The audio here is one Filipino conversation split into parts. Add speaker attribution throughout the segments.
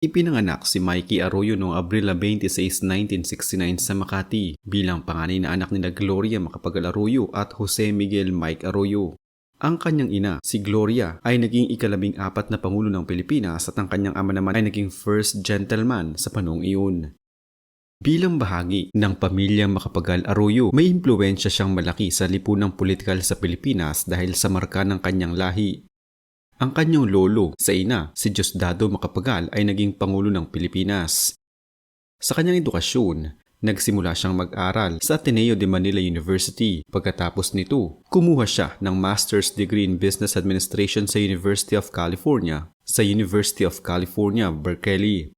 Speaker 1: Ipinanganak si Mikey Arroyo noong Abril 26, 1969 sa Makati bilang panganay na anak ni na Gloria Macapagal Arroyo at Jose Miguel Mike Arroyo. Ang kanyang ina, si Gloria, ay naging ikalabing apat na Pangulo ng Pilipinas at ang kanyang ama naman ay naging first gentleman sa panong iyon. Bilang bahagi ng pamilyang Macapagal Arroyo, may impluensya siyang malaki sa lipunang politikal sa Pilipinas dahil sa marka ng kanyang lahi. Ang kanyang lolo sa ina, si Diosdado Macapagal ay naging Pangulo ng Pilipinas. Sa kanyang edukasyon, nagsimula siyang mag-aral sa Ateneo de Manila University. Pagkatapos nito, kumuha siya ng Master's Degree in Business Administration sa University of California sa University of California, Berkeley.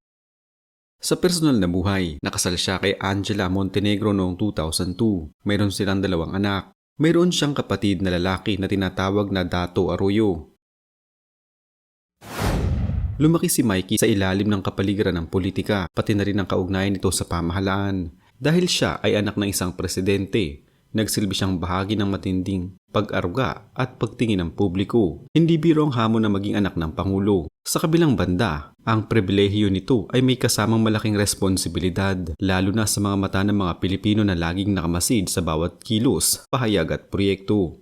Speaker 1: Sa personal na buhay, nakasal siya kay Angela Montenegro noong 2002. Mayroon silang dalawang anak. Mayroon siyang kapatid na lalaki na tinatawag na Dato Arroyo. Lumaki si Mikey sa ilalim ng kapaligiran ng politika, pati na rin ang kaugnayan nito sa pamahalaan. Dahil siya ay anak ng isang presidente, nagsilbi siyang bahagi ng matinding pag-aruga at pagtingin ng publiko. Hindi biro ang hamon na maging anak ng Pangulo. Sa kabilang banda, ang pribilehiyo nito ay may kasamang malaking responsibilidad, lalo na sa mga mata ng mga Pilipino na laging nakamasid sa bawat kilos, pahayag at proyekto.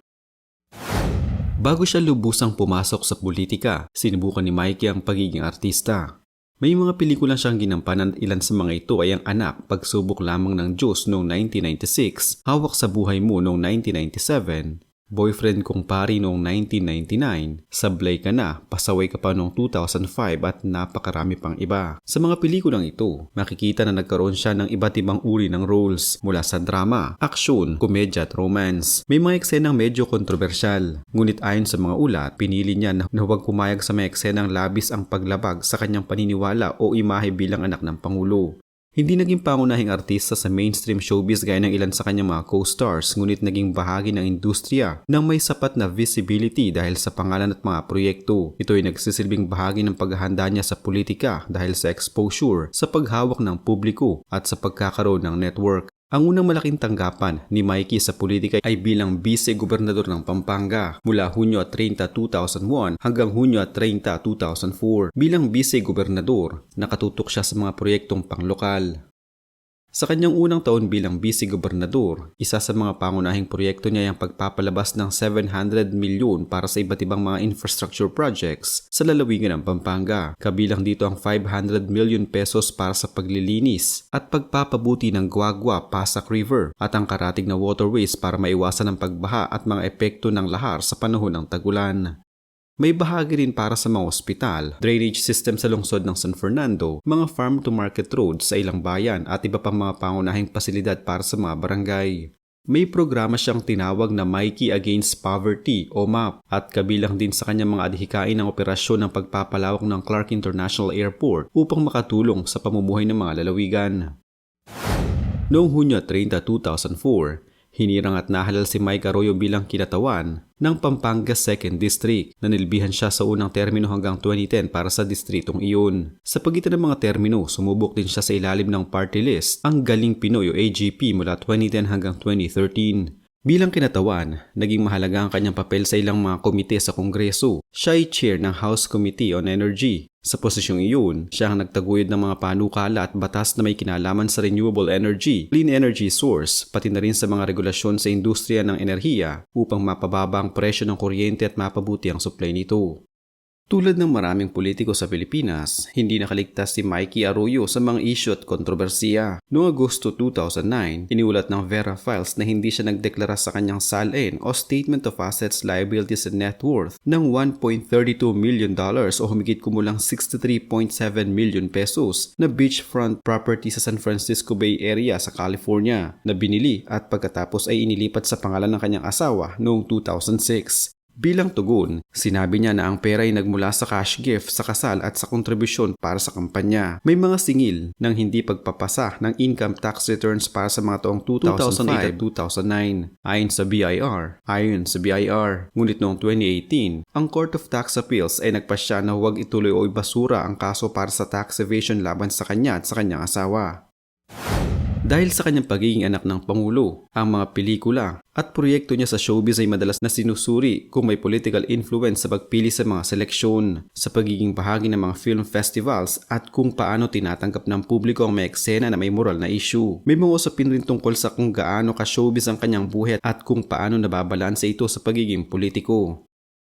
Speaker 1: Bago siya lubusang pumasok sa politika, sinubukan ni Mikey ang pagiging artista. May mga pelikula siyang ginampanan at ilan sa mga ito ay ang anak, pagsubok lamang ng Diyos noong 1996, hawak sa buhay mo noong 1997, boyfriend kong pari noong 1999, sablay ka na, pasaway ka pa noong 2005 at napakarami pang iba. Sa mga pelikulang ito, makikita na nagkaroon siya ng iba't ibang uri ng roles mula sa drama, aksyon, komedya at romance. May mga eksenang medyo kontrobersyal, ngunit ayon sa mga ulat, pinili niya na huwag pumayag sa mga eksenang labis ang paglabag sa kanyang paniniwala o imahe bilang anak ng Pangulo. Hindi naging pangunahing artista sa mainstream showbiz gaya ng ilan sa kanyang mga co-stars ngunit naging bahagi ng industriya ng may sapat na visibility dahil sa pangalan at mga proyekto. Ito ay nagsisilbing bahagi ng paghahanda niya sa politika dahil sa exposure, sa paghawak ng publiko at sa pagkakaroon ng network. Ang unang malaking tanggapan ni Mikey sa politika ay bilang vice-gobernador ng Pampanga mula Hunyo 30, 2001 hanggang Hunyo 30, 2004. Bilang vice-gobernador, nakatutok siya sa mga proyektong panglokal. Sa kanyang unang taon bilang vice-gobernador, isa sa mga pangunahing proyekto niya ay ang pagpapalabas ng 700 milyon para sa iba't ibang mga infrastructure projects sa lalawigan ng Pampanga. Kabilang dito ang 500 million pesos para sa paglilinis at pagpapabuti ng Guagua Pasak River at ang karatig na waterways para maiwasan ang pagbaha at mga epekto ng lahar sa panahon ng tagulan. May bahagi rin para sa mga ospital, drainage system sa lungsod ng San Fernando, mga farm-to-market roads sa ilang bayan at iba pang mga pangunahing pasilidad para sa mga barangay. May programa siyang tinawag na Mikey Against Poverty o MAP at kabilang din sa kanyang mga adhikain ang operasyon ng pagpapalawak ng Clark International Airport upang makatulong sa pamumuhay ng mga lalawigan. Noong Hunyo 30, 2004, Hinirang at nahalal si Mike Arroyo bilang kinatawan ng Pampanga 2nd District. Nanilbihan siya sa unang termino hanggang 2010 para sa distritong iyon. Sa pagitan ng mga termino, sumubok din siya sa ilalim ng party list ang Galing Pinoy o AGP mula 2010 hanggang 2013. Bilang kinatawan, naging mahalaga ang kanyang papel sa ilang mga komite sa Kongreso. Siya ay chair ng House Committee on Energy. Sa posisyong iyon, siya ang nagtaguyod ng mga panukala at batas na may kinalaman sa renewable energy, clean energy source, pati na rin sa mga regulasyon sa industriya ng enerhiya upang mapababa ang presyo ng kuryente at mapabuti ang supply nito. Tulad ng maraming politiko sa Pilipinas, hindi nakaligtas si Mikey Arroyo sa mga issue at kontrobersiya. Noong Agosto 2009, iniulat ng Vera Files na hindi siya nagdeklara sa kanyang SALN o Statement of Assets, Liabilities and Net Worth ng 1.32 million dollars o humigit kumulang 63.7 million pesos na beachfront property sa San Francisco Bay Area sa California na binili at pagkatapos ay inilipat sa pangalan ng kanyang asawa noong 2006. Bilang tugon, sinabi niya na ang pera ay nagmula sa cash gift sa kasal at sa kontribusyon para sa kampanya. May mga singil ng hindi pagpapasa ng income tax returns para sa mga taong 2008 at 2009 ayon sa BIR. Ayon sa BIR, ngunit noong 2018, ang Court of Tax Appeals ay nagpasya na huwag ituloy o ibasura ang kaso para sa tax evasion laban sa kanya at sa kanyang asawa. Dahil sa kanyang pagiging anak ng Pangulo, ang mga pelikula at proyekto niya sa showbiz ay madalas na sinusuri kung may political influence sa pagpili sa mga seleksyon, sa pagiging bahagi ng mga film festivals at kung paano tinatanggap ng publiko ang may eksena na may moral na issue. May mga usapin rin tungkol sa kung gaano ka-showbiz ang kanyang buhay at kung paano nababalansa ito sa pagiging politiko.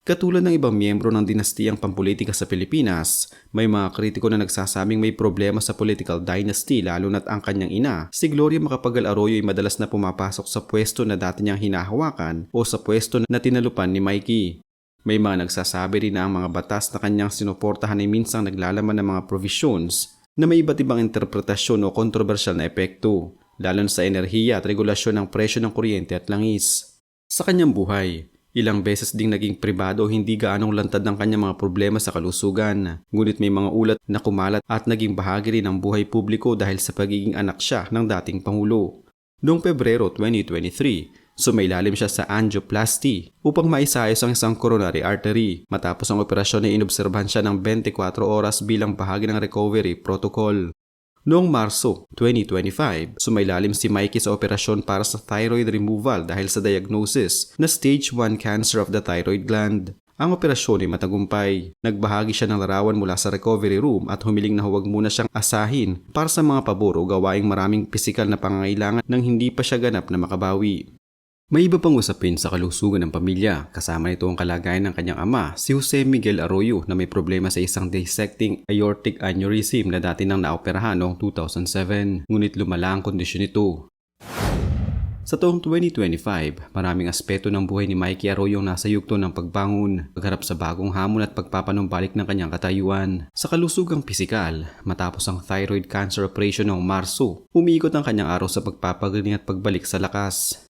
Speaker 1: Katulad ng ibang miyembro ng dinastiyang pampolitika sa Pilipinas, may mga kritiko na nagsasabing may problema sa political dynasty lalo na't ang kanyang ina, si Gloria Macapagal Arroyo ay madalas na pumapasok sa pwesto na dati niyang hinahawakan o sa pwesto na tinalupan ni Mikey. May mga nagsasabi rin na ang mga batas na kanyang sinuportahan ay minsang naglalaman ng mga provisions na may iba't ibang interpretasyon o kontrobersyal na epekto, lalo na sa enerhiya at regulasyon ng presyo ng kuryente at langis. Sa kanyang buhay, Ilang beses ding naging pribado hindi gaanong lantad ng kanyang mga problema sa kalusugan. Ngunit may mga ulat na kumalat at naging bahagi rin ng buhay publiko dahil sa pagiging anak siya ng dating Pangulo. Noong Pebrero 2023, sumailalim siya sa angioplasty upang maisayos ang isang coronary artery. Matapos ang operasyon ay inobserbahan siya ng 24 oras bilang bahagi ng recovery protocol. Noong Marso 2025, sumailalim si Mikey sa operasyon para sa thyroid removal dahil sa diagnosis na stage 1 cancer of the thyroid gland. Ang operasyon ay matagumpay. Nagbahagi siya ng larawan mula sa recovery room at humiling na huwag muna siyang asahin para sa mga pabor o gawaing maraming pisikal na pangangailangan nang hindi pa siya ganap na makabawi. May iba pang usapin sa kalusugan ng pamilya, kasama nito ang kalagayan ng kanyang ama, si Jose Miguel Arroyo na may problema sa isang dissecting aortic aneurysm na dati nang naoperahan noong 2007, ngunit lumala ang kondisyon nito. Sa taong 2025, maraming aspeto ng buhay ni Mikey Arroyo ang nasa yugto ng pagbangon, pagharap sa bagong hamon at pagpapanumbalik ng kanyang katayuan. Sa kalusugang pisikal, matapos ang thyroid cancer operation noong Marso, umiikot ang kanyang araw sa pagpapagaling at pagbalik sa lakas.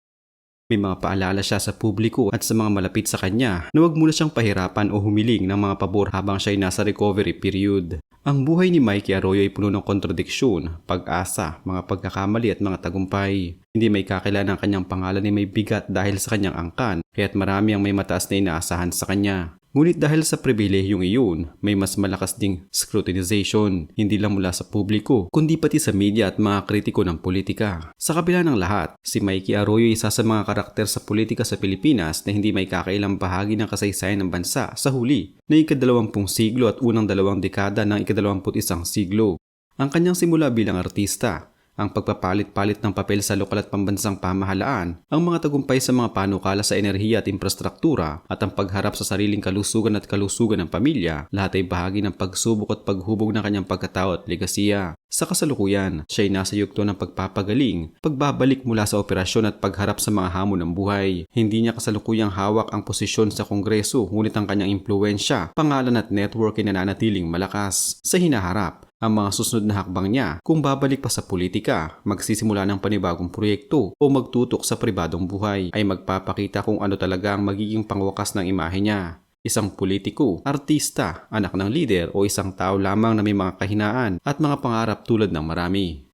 Speaker 1: May mga paalala siya sa publiko at sa mga malapit sa kanya na huwag muna siyang pahirapan o humiling ng mga pabor habang siya ay nasa recovery period. Ang buhay ni Mikey Arroyo ay puno ng kontradiksyon, pag-asa, mga pagkakamali at mga tagumpay. Hindi may kakilala ang kanyang pangalan ay may bigat dahil sa kanyang angkan, kaya't marami ang may mataas na inaasahan sa kanya. Ngunit dahil sa pribilehiyong iyon, may mas malakas ding scrutinization, hindi lang mula sa publiko, kundi pati sa media at mga kritiko ng politika. Sa kabila ng lahat, si Mikey Arroyo ay isa sa mga karakter sa politika sa Pilipinas na hindi may kakailang bahagi ng kasaysayan ng bansa sa huli na ikadalawampung siglo at unang dalawang dekada ng ikadalawamput isang siglo. Ang kanyang simula bilang artista, ang pagpapalit-palit ng papel sa lokal at pambansang pamahalaan, ang mga tagumpay sa mga panukala sa enerhiya at infrastruktura, at ang pagharap sa sariling kalusugan at kalusugan ng pamilya, lahat ay bahagi ng pagsubok at paghubog ng kanyang pagkatao at legasiya. Sa kasalukuyan, siya ay nasa yugto ng pagpapagaling, pagbabalik mula sa operasyon at pagharap sa mga hamon ng buhay. Hindi niya kasalukuyang hawak ang posisyon sa Kongreso ngunit ang kanyang impluensya, pangalan at network ay nananatiling malakas. Sa hinaharap, ang mga susunod na hakbang niya kung babalik pa sa politika, magsisimula ng panibagong proyekto o magtutok sa pribadong buhay ay magpapakita kung ano talaga ang magiging pangwakas ng imahe niya. Isang politiko, artista, anak ng lider o isang tao lamang na may mga kahinaan at mga pangarap tulad ng marami.